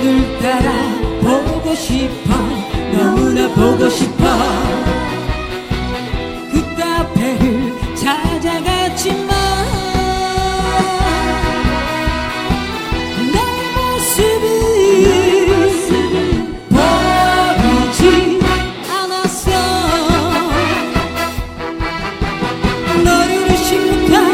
오늘따라 보고 싶어. 너무나 보고 싶어. 그 카페를 찾아갔지만 내 모습을 보이지 않았어. 너를 싫다